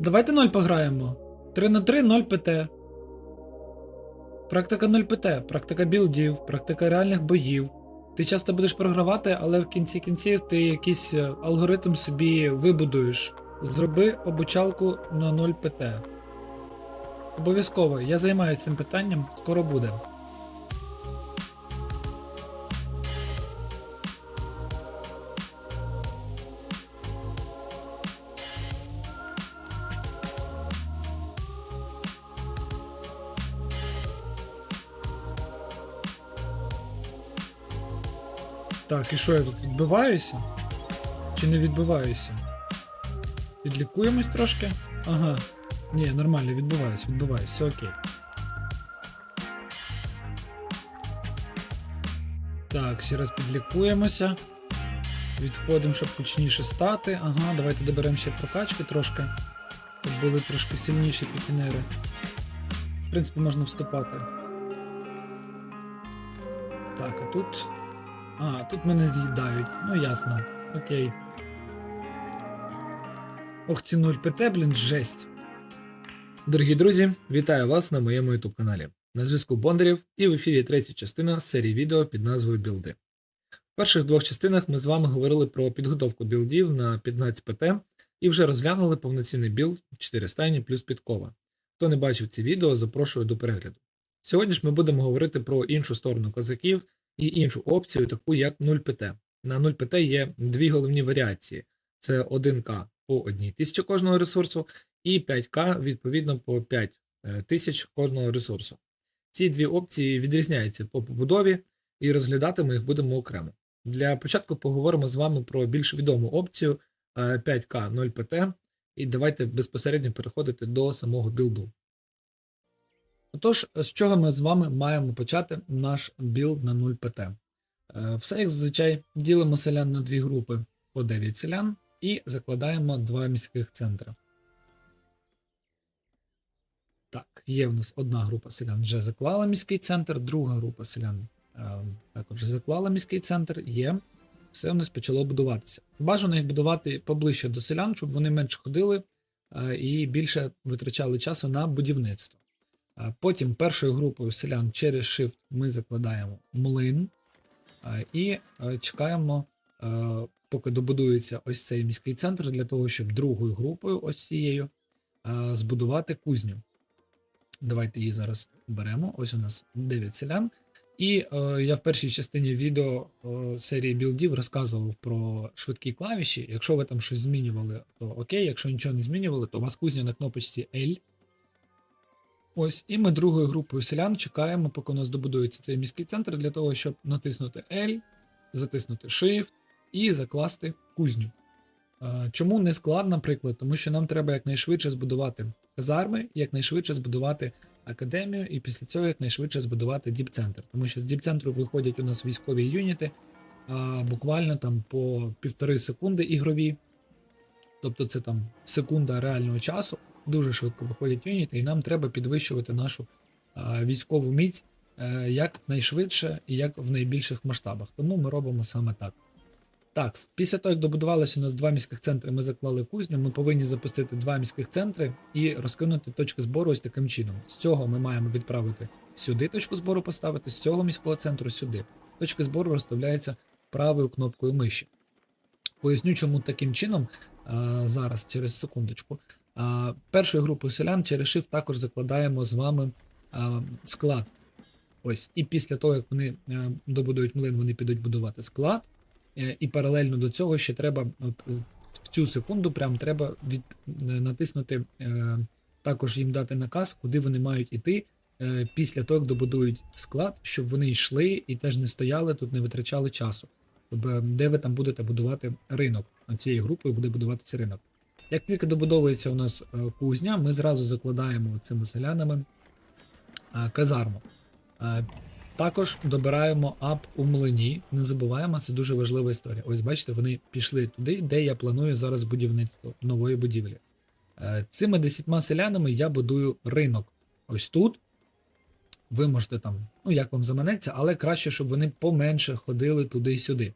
Давайте 0 пограємо. 3 на 3 0 ПТ. Практика 0 ПТ, практика білдів, практика реальних боїв. Ти часто будеш програвати, але в кінці кінців ти якийсь е, алгоритм собі вибудуєш. Зроби обучалку на 0 ПТ. Обов'язково, я займаюся цим питанням, скоро буде. Так, і що я тут відбиваюся? Чи не відбиваюся? Відлікуємось трошки? Ага. Ні, нормально, відбиваюсь, відбиваюсь, все окей. Так, ще раз підлікуємося. Відходимо, щоб почніше стати. Ага, давайте доберемо ще прокачки трошки. Щоб були трошки сильніші пікінери. В принципі, можна вступати. Так, а тут. А, тут мене з'їдають. Ну ясно. Окей. Ох, ці 0 ПТ, блін, жесть. Дорогі друзі, вітаю вас на моєму YouTube каналі. На зв'язку Бондарів і в ефірі третя частина серії відео під назвою Білди. В перших двох частинах ми з вами говорили про підготовку білдів на 15 ПТ і вже розглянули повноцінний білд 4 стайні плюс підкова. Хто не бачив ці відео, запрошую до перегляду. Сьогодні ж ми будемо говорити про іншу сторону козаків і іншу опцію, таку як 0ПТ. На 0ПТ є дві головні варіації: це 1К по 1 тисячі кожного ресурсу, і 5К відповідно по 5 тисяч кожного ресурсу. Ці дві опції відрізняються по побудові, і розглядати ми їх будемо окремо. Для початку поговоримо з вами про більш відому опцію 5К 0ПТ, і давайте безпосередньо переходити до самого білду. Отож, з чого ми з вами маємо почати наш білд на 0 ПТ? Е, Все як зазвичай ділимо селян на дві групи по 9 селян і закладаємо два міських центри. Так, є в нас одна група селян вже заклала міський центр, друга група селян е, також заклала міський центр. Є. Все у нас почало будуватися. Бажано їх будувати поближче до селян, щоб вони менше ходили е, і більше витрачали часу на будівництво. Потім першою групою селян через Shift ми закладаємо млин і чекаємо, поки добудується ось цей міський центр, для того, щоб другою групою, ось цією, збудувати кузню. Давайте її зараз беремо. Ось у нас 9 селян. І е, я в першій частині відео е, серії білдів розказував про швидкі клавіші. Якщо ви там щось змінювали, то окей. Якщо нічого не змінювали, то у вас кузня на кнопочці L. Ось, і ми другою групою селян чекаємо, поки у нас добудується цей міський центр, для того, щоб натиснути L, затиснути Shift і закласти кузню. Чому не склад, наприклад? Тому що нам треба якнайшвидше збудувати казарми, якнайшвидше збудувати академію, і після цього якнайшвидше збудувати діп-центр. Тому що з діп-центру виходять у нас військові юніти а, буквально там по півтори секунди ігрові. Тобто це там секунда реального часу дуже швидко виходять юніти, і нам треба підвищувати нашу а, військову міць е, як найшвидше і як в найбільших масштабах. Тому ми робимо саме так. Так, після того, як добудувалося у нас два міських центри, ми заклали кузню, ми повинні запустити два міських центри і розкинути точки збору ось таким чином. З цього ми маємо відправити сюди точку збору поставити, з цього міського центру сюди. Точки збору розставляються правою кнопкою миші. Поясню, чому таким чином зараз, через секундочку. Першою групою селян через Shift також закладаємо з вами склад. Ось, і після того, як вони е, добудують млин, вони підуть будувати склад. Е, І паралельно до цього ще треба, от е, в цю секунду, прям треба від, натиснути, також їм дати наказ, куди вони мають іти після того, як добудують склад, щоб вони йшли і теж не стояли тут, не витрачали часу. Щоб, де ви там будете будувати ринок. Цією групою буде будуватися ринок. Як тільки добудовується у нас е, кузня, ми зразу закладаємо цими селянами е, казарму. Е, Також добираємо ап у млині. Не забуваємо, це дуже важлива історія. Ось бачите, вони пішли туди, де я планую зараз будівництво нової будівлі. Цими десятьма селянами я будую ринок. Ось тут. Ви можете там, ну як вам заманеться, але краще, щоб вони поменше ходили туди-сюди.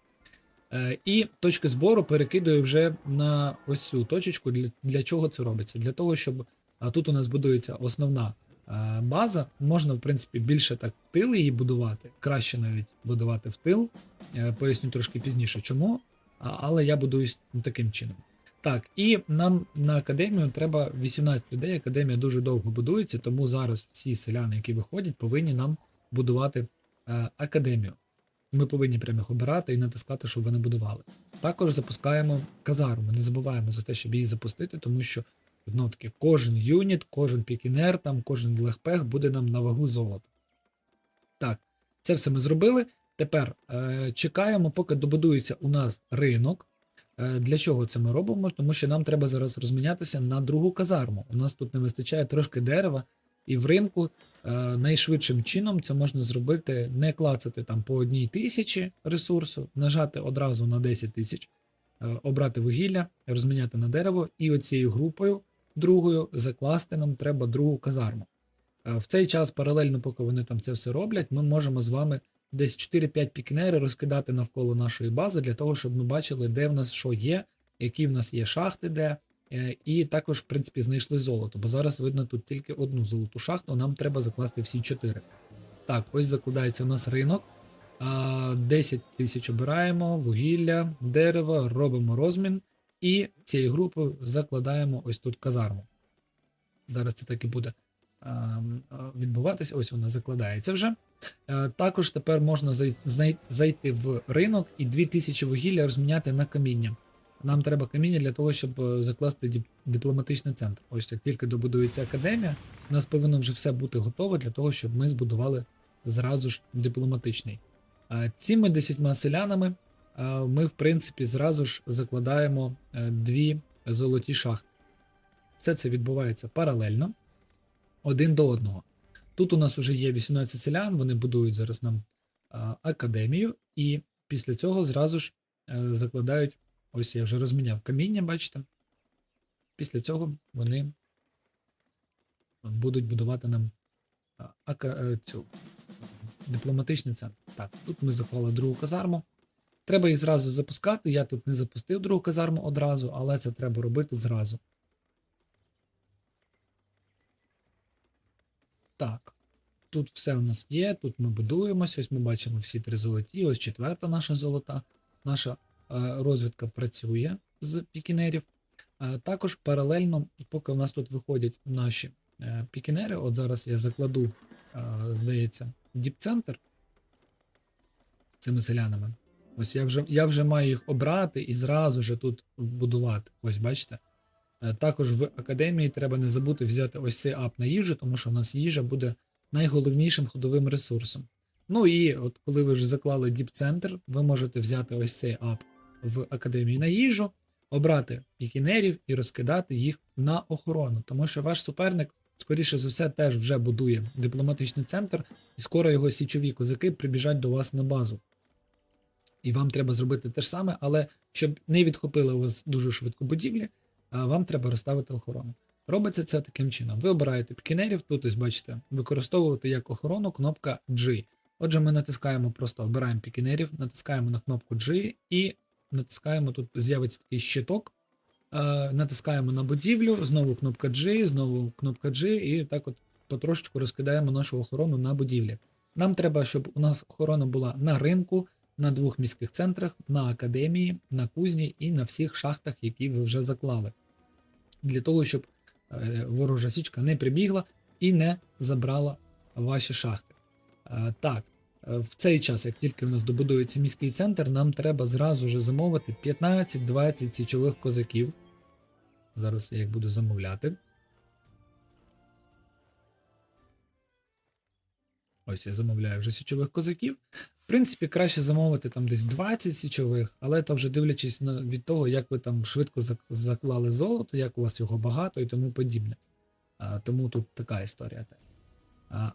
Е, І точки збору перекидаю вже на ось цю точечку. Для, для чого це робиться? Для того, щоб тут у нас будується основна е, база. Можна, в принципі, більше так в тил її будувати, краще навіть будувати в тил. Е, Поясню трошки пізніше, чому. Але я будуюсь таким чином. Так, і нам на академію треба 18 людей. Академія дуже довго будується, тому зараз всі селяни, які виходять, повинні нам будувати академію. Ми повинні прямо їх обирати і натискати, щоб вони будували. Також запускаємо казарму. Не забуваємо за те, щоб її запустити, тому що знову таки кожен юніт, кожен пікінер, там, кожен легпех буде нам на вагу золота. Так, це все ми зробили. Тепер е, чекаємо, поки добудується у нас ринок. Е, Для чого це ми робимо? Тому що нам треба зараз розмінятися на другу казарму. У нас тут не вистачає трошки дерева, і в ринку найшвидшим чином це можна зробити, не клацати там по одній тисячі ресурсу, нажати одразу на 10 тисяч, е, обрати вугілля, розміняти на дерево, і оцією групою другою закласти нам треба другу казарму. Е, В цей час, паралельно, поки вони там це все роблять, ми можемо з вами десь 4-5 пікінери розкидати навколо нашої бази для того, щоб ми бачили, де в нас що є, які в нас є шахти, де. Е, І також, в принципі, знайшли золото, бо зараз видно тут тільки одну золоту шахту, нам треба закласти всі чотири. Так, ось закладається у нас ринок. 10 тисяч обираємо, вугілля, дерево, робимо розмін. І цією групою закладаємо ось тут казарму. Зараз це так і буде відбуватися. Ось вона закладається вже. Е, Також тепер можна зайти в ринок і 2000 вугілля розміняти на каміння. Нам треба каміння для того, щоб е, закласти дипломатичний центр. Ось як тільки добудується академія, у нас повинно вже все бути готове для того, щоб ми збудували зразу ж дипломатичний. Цими 10 селянами ми, в принципі, зразу ж закладаємо е, дві золоті шахти. Все це відбувається паралельно, один до одного. Тут у нас вже є 18 селян, вони будують зараз нам академію, і після цього зразу ж е, закладають. Ось я вже розміняв каміння, бачите. Після цього вони будуть будувати нам е, цю дипломатичний центр. Так, тут ми заклали другу казарму. Треба їх зразу запускати. Я тут не запустив другу казарму одразу, але це треба робити зразу. Так, тут все у нас є, тут ми будуємося, ось ми бачимо всі три золоті, ось четверта наша золота. Наша розвідка працює з пікінерів. Е, також паралельно, поки у нас тут виходять наші е, пікінери, от зараз я закладу, е, здається, діпцентр цими селянами. Ось я вже, я вже маю їх обрати і зразу же тут будувати. Ось бачите. Е, Також в академії треба не забути взяти ось цей ап на їжу, тому що у нас їжа буде найголовнішим ходовим ресурсом. Ну і от коли ви вже заклали діп-центр, ви можете взяти ось цей ап в академії на їжу, обрати пікінерів і розкидати їх на охорону, тому що ваш суперник, скоріше за все, теж вже будує дипломатичний центр, і скоро його січові козаки прибіжать до вас на базу. І вам треба зробити те ж саме, але щоб не відхопили у вас дуже швидко будівлі, вам треба розставити охорону. Робиться це таким чином. Ви обираєте пікінерів, тут ось бачите, використовувати як охорону кнопка G. Отже, ми натискаємо, просто обираємо пікінерів, натискаємо на кнопку G і натискаємо, тут з'явиться такий щиток, е, натискаємо на будівлю, знову кнопка G, знову кнопка G, і так от потрошечку розкидаємо нашу охорону на будівлі. Нам треба, щоб у нас охорона була на ринку, на двох міських центрах, на академії, на кузні і на всіх шахтах, які ви вже заклали. Для того, щоб е, ворожа січка не прибігла і не забрала ваші шахти. Е, Так, в цей час, як тільки в нас добудується міський центр, нам треба зразу ж замовити 15-20 січових козаків. Зараз я їх буду замовляти. Ось я замовляю вже січових козаків. В принципі, краще замовити там десь 20 січових, але то вже дивлячись на, від того, як ви там швидко заклали золото, як у вас його багато і тому подібне. А, тому тут така історія.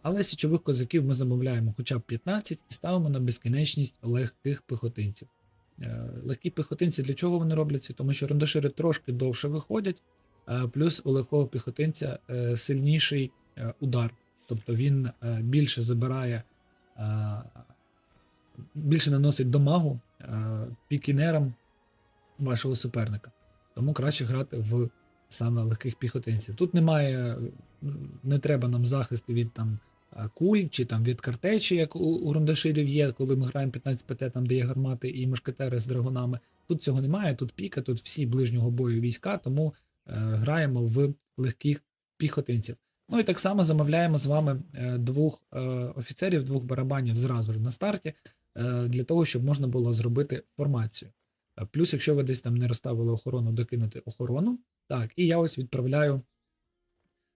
Але січових козаків ми замовляємо хоча б 15 і ставимо на безкінечність легких піхотинців. Е, Легкі піхотинці для чого вони робляться? Тому що рандашири трошки довше виходять, плюс у легкого піхотинця е, сильніший е, удар. Тобто він більше забирає, більше наносить дамагу е, пікінерам вашого суперника. Тому краще грати в саме легких піхотинців. Тут немає, не треба нам захисту від там куль чи там від картечі, як у, у рундаширів є, коли ми граємо 15 ПТ, там де є гармати і мушкетери з драгунами. Тут цього немає, тут піка, тут всі ближнього бою війська, тому е, граємо в легких піхотинців. Ну і так само замовляємо з вами е, двох е, офіцерів, двох барабанів зразу ж на старті, е, для того, щоб можна було зробити формацію. Е, Плюс, якщо ви десь там не розставили охорону, докинути охорону. Так, і я ось відправляю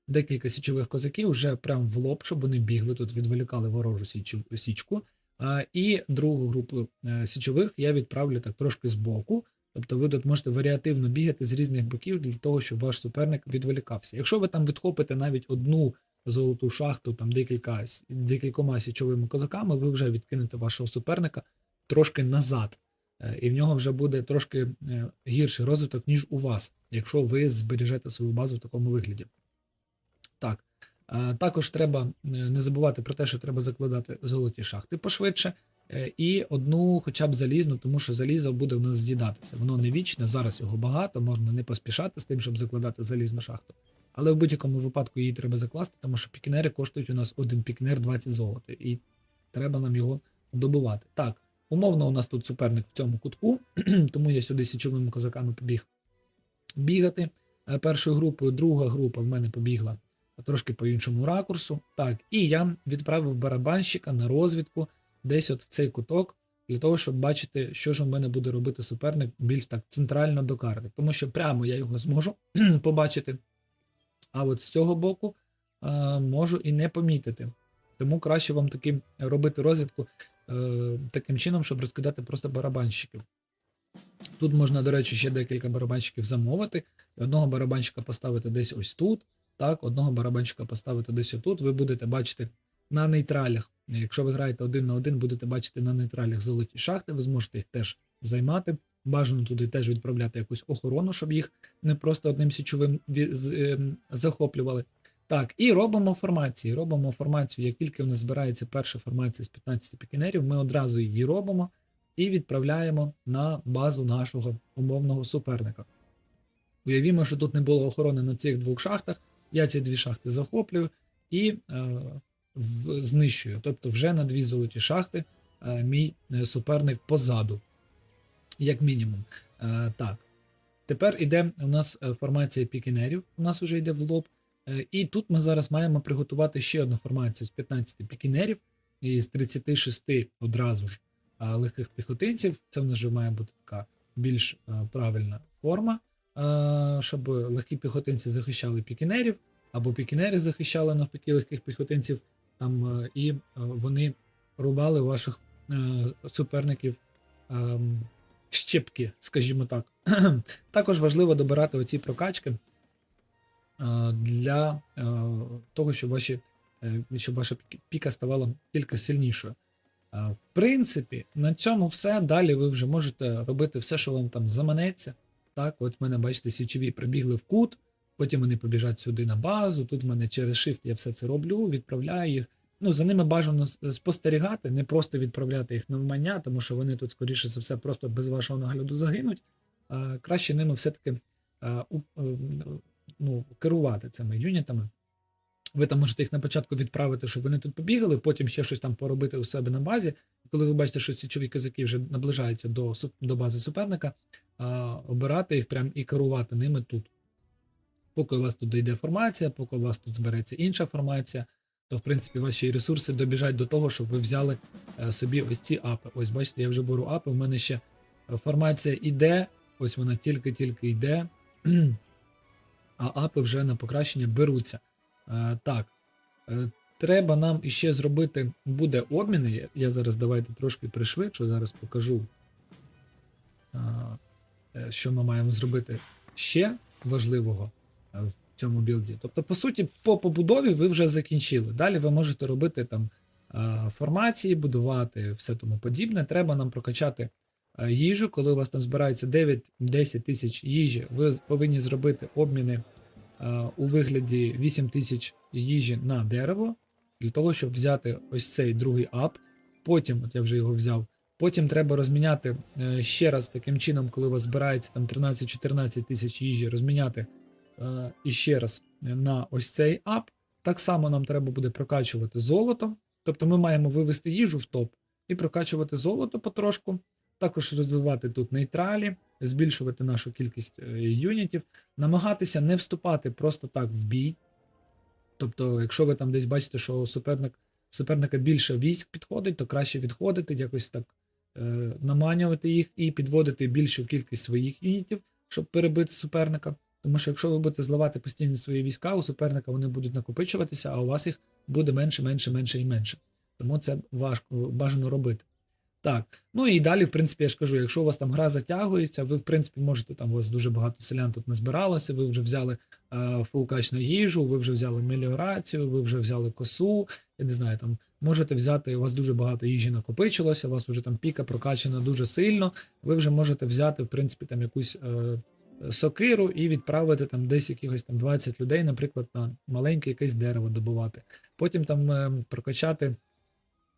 декілька січових козаків вже прямо в лоб, щоб вони бігли тут, відволікали ворожу січку. А, і другу групу е, січових я відправлю так трошки збоку. Тобто ви тут можете варіативно бігати з різних боків для того, щоб ваш суперник відволікався. Якщо ви там відхопите навіть одну золоту шахту, там декілька декількома січовими козаками, ви вже відкинете вашого суперника трошки назад. Е, І в нього вже буде трошки е, гірший розвиток, ніж у вас, якщо ви збережете свою базу в такому вигляді. Так. Е, Також треба не забувати про те, що треба закладати золоті шахти пошвидше, і одну хоча б залізну, тому що залізо буде в нас з'їдатися. Воно не вічне, зараз його багато, можна не поспішати з тим, щоб закладати залізну шахту. Але в будь-якому випадку її треба закласти, тому що пікінери коштують у нас один пікінер 20 золота, і треба нам його добувати. Так, умовно, у нас тут суперник в цьому кутку, тому я сюди січовими козаками побіг бігати е, першою групою. Друга група в мене побігла трошки по іншому ракурсу. Так, і я відправив барабанщика на розвідку десь от в цей куток, для того, щоб бачити, що ж у мене буде робити суперник більш так центрально до карти. Тому що прямо я його зможу побачити. А от з цього боку е, можу і не помітити. Тому краще вам таким робити розвідку таким чином, щоб розкидати просто барабанщиків. Тут можна, до речі, ще декілька барабанщиків замовити, одного барабанщика поставити десь ось тут. Так, одного барабанщика поставити десь отут. Ви будете бачити на нейтралях. Якщо ви граєте один на один, будете бачити на нейтралях золоті шахти, ви зможете їх теж займати. Бажано туди теж відправляти якусь охорону, щоб їх не просто одним січовим ем, захоплювали. Так, і робимо формації. Робимо формацію. Як тільки в нас збирається перша формація з 15 пікінерів, ми одразу її робимо і відправляємо на базу нашого умовного суперника. Уявімо, що тут не було охорони на цих двох шахтах. Я ці дві шахти захоплюю і е, в, знищую. Тобто, вже на дві золоті шахти е, мій е, суперник позаду, як мінімум. Е, так. Тепер іде у нас е, формація пікінерів, у нас вже йде в лоб. Е, і тут ми зараз маємо приготувати ще одну формацію з 15 пікінерів і з 36 одразу ж е, легких піхотинців. Це в нас вже має бути така більш е, правильна форма, щоб легкі піхотинці захищали пікінерів, або пікінери захищали навпаки легких піхотинців, там, і вони рубали ваших суперників ем, щепки, скажімо так. Також важливо добирати оці прокачки для е, того, щоб, ваші, е, щоб ваша піка ставала тільки сильнішою. Е, В принципі, на цьому все. Далі ви вже можете робити все, що вам там заманеться. Так, от в мене, бачите, січові прибігли в кут, потім вони побіжать сюди на базу. Тут в мене через Shift я все це роблю, відправляю їх. Ну, за ними бажано спостерігати, не просто відправляти їх навмання, тому що вони тут, скоріше за все, просто без вашого нагляду загинуть. Краще ними все-таки е, ну, керувати цими юнітами. Ви там можете їх на початку відправити, щоб вони тут побігали, потім ще щось там поробити у себе на базі. І Коли ви бачите, що січові козаки вже наближаються до, до бази суперника, а, обирати їх прям і керувати ними тут. Поки у вас тут дійде формація, поки у вас тут збереться інша формація, то в принципі ваші ресурси добіжать до того, щоб ви взяли е, собі ось ці апи. Ось бачите, я вже беру апи. У мене ще е, формація іде, ось вона тільки-тільки йде, а апи вже на покращення беруться. Е, Так, е, треба нам іще зробити буде обміни. Я- зараз давайте трошки пришвидшу, зараз покажу, е, що ми маємо зробити ще важливого в цьому білді. Тобто, по суті, по побудові ви вже закінчили. Далі ви можете робити там формації, будувати все тому подібне. Треба нам прокачати їжу. Коли у вас там збирається 9-10 тисяч їжі, ви повинні зробити обміни е, у вигляді 8 тисяч їжі на дерево, для того, щоб взяти ось цей другий ап. Потім, от я вже його взяв, Потім треба розміняти е, ще раз таким чином, коли у вас збирається там 13-14 тисяч їжі, розміняти е, і ще раз на ось цей ап. Так само нам треба буде прокачувати золото. Тобто ми маємо вивести їжу в топ і прокачувати золото потрошку. Також розвивати тут нейтралі, збільшувати нашу кількість е, юнітів, намагатися не вступати просто так в бій. Тобто, якщо ви там десь бачите, що суперник, суперника більше військ підходить, то краще відходити, якось так е, наманювати їх і підводити більшу кількість своїх юнітів, щоб перебити суперника. Тому що якщо ви будете зливати постійно свої війська, у суперника вони будуть накопичуватися, а у вас їх буде менше, менше, менше і менше. Тому це важко бажано робити. Так, ну і далі, в принципі, я ж кажу, якщо у вас там гра затягується, ви, в принципі, можете там у вас дуже багато селян тут назбиралося, ви вже взяли е, фулкачну їжу, ви вже взяли меліорацію, ви вже взяли косу, я не знаю, там можете взяти, у вас дуже багато їжі накопичилося, у вас вже там піка прокачана дуже сильно. Ви вже можете взяти, в принципі, там якусь е, сокиру і відправити там десь якихось там 20 людей, наприклад, на маленьке якесь дерево добувати. Потім там е, прокачати.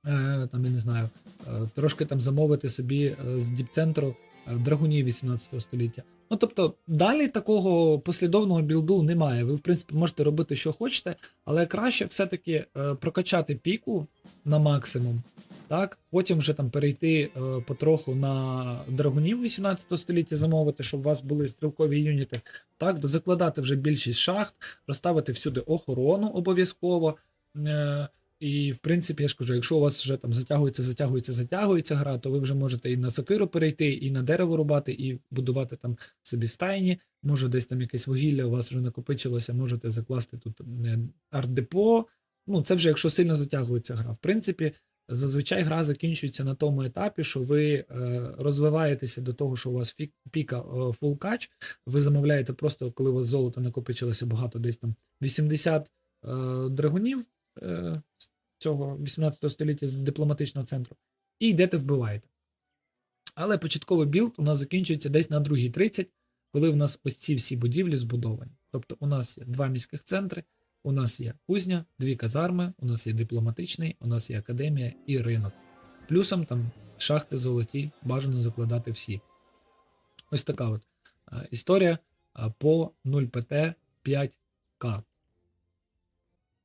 Е, там, я не знаю, е, трошки там замовити собі е, з діпцентру драгунів 18 століття. Ну тобто, далі такого послідовного білду немає. Ви, в принципі, можете робити, що хочете, але краще все-таки прокачати піку на максимум. Так, потім вже там перейти потроху на драгунів 18 століття, замовити, щоб у вас були стрілкові юніти. Так, дозакладати вже більшість шахт, розставити всюди охорону обов'язково. І, в принципі, я ж кажу, якщо у вас вже там затягується, затягується, затягується гра, то ви вже можете і на сокиру перейти, і на дерево рубати, і будувати там собі стайні. Може, десь там якесь вугілля у вас вже накопичилося, можете закласти тут арт-депо. Ну, це вже якщо сильно затягується гра. В принципі, зазвичай гра закінчується на тому етапі, що ви е, розвиваєтеся до того, що у вас піка е, фул кач, ви замовляєте просто, коли у вас золото накопичилося багато, десь там 80 е, драгунів цього 18 століття з дипломатичного центру, і йдете вбиваєте. Але початковий білд у нас закінчується десь на 2.30, коли в нас ось ці всі будівлі збудовані. Тобто у нас є два міських центри, у нас є кузня, дві казарми, у нас є дипломатичний, у нас є академія і ринок. Плюсом там шахти золоті, бажано закладати всі. Ось така от е, історія е, по 0pt 5К.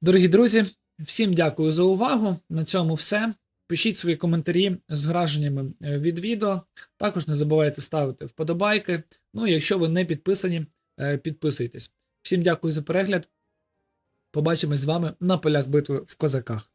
Дорогі друзі, всім дякую за увагу. На цьому все. Пишіть свої коментарі з враженнями е, від відео. Також не забувайте ставити вподобайки. Ну якщо ви не підписані, е, підписуйтесь. Всім дякую за перегляд. Побачимось з вами на полях битви в козаках.